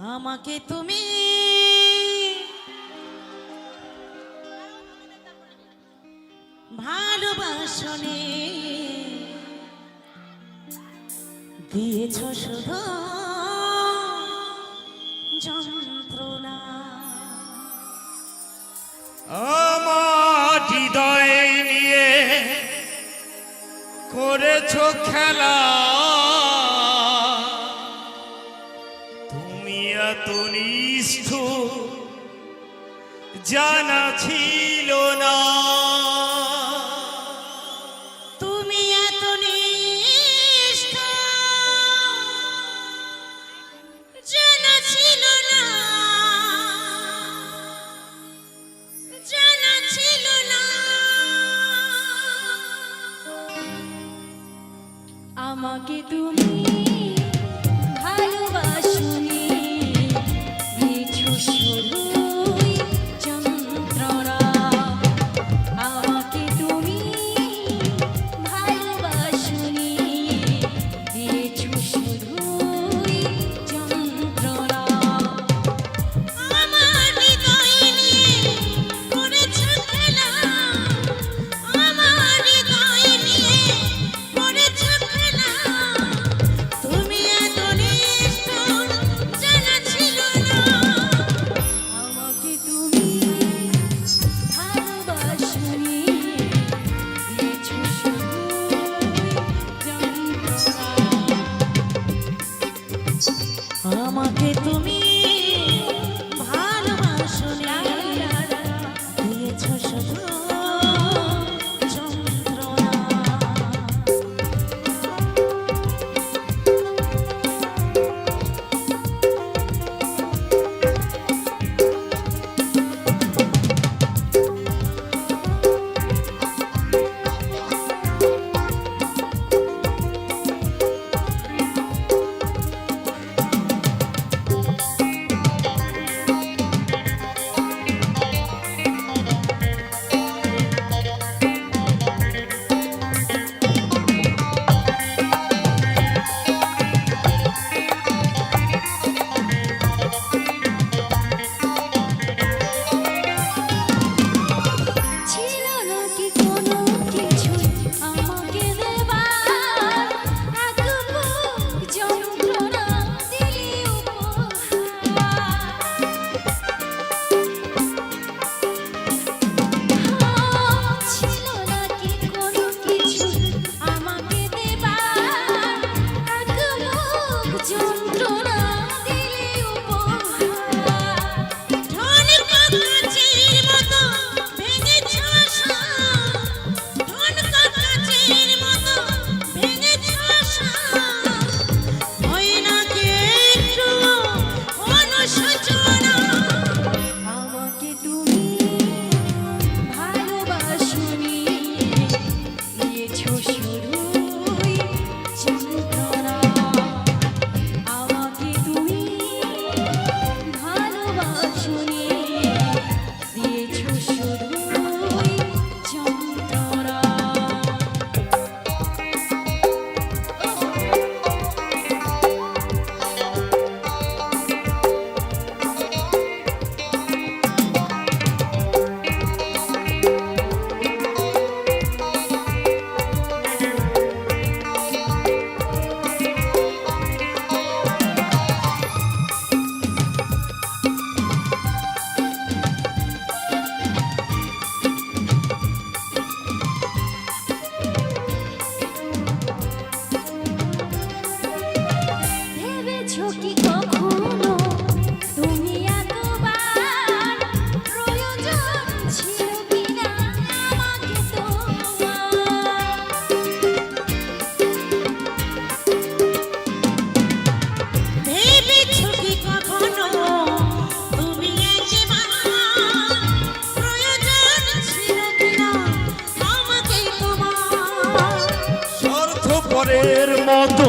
আমাকে তুমি ভালোবাসনে। দিয়েছ শুধু যন্ত্রণা। নিয়ে করেছ খেলা। নিষ্ঠ না। তুমি ছিল না। জানা ছিল না। আমাকে তুমি মুখে তুমি পরের মতো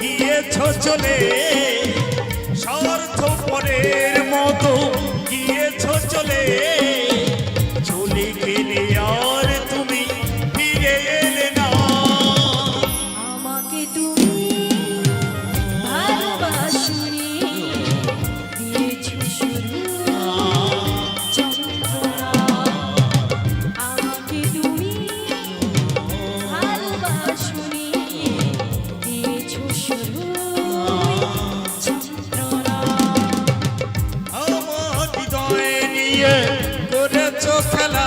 গিয়েছ চলে। স্বার্থ পরের মতো গিয়েছ চলে। দিয়ে করেছ খেলা।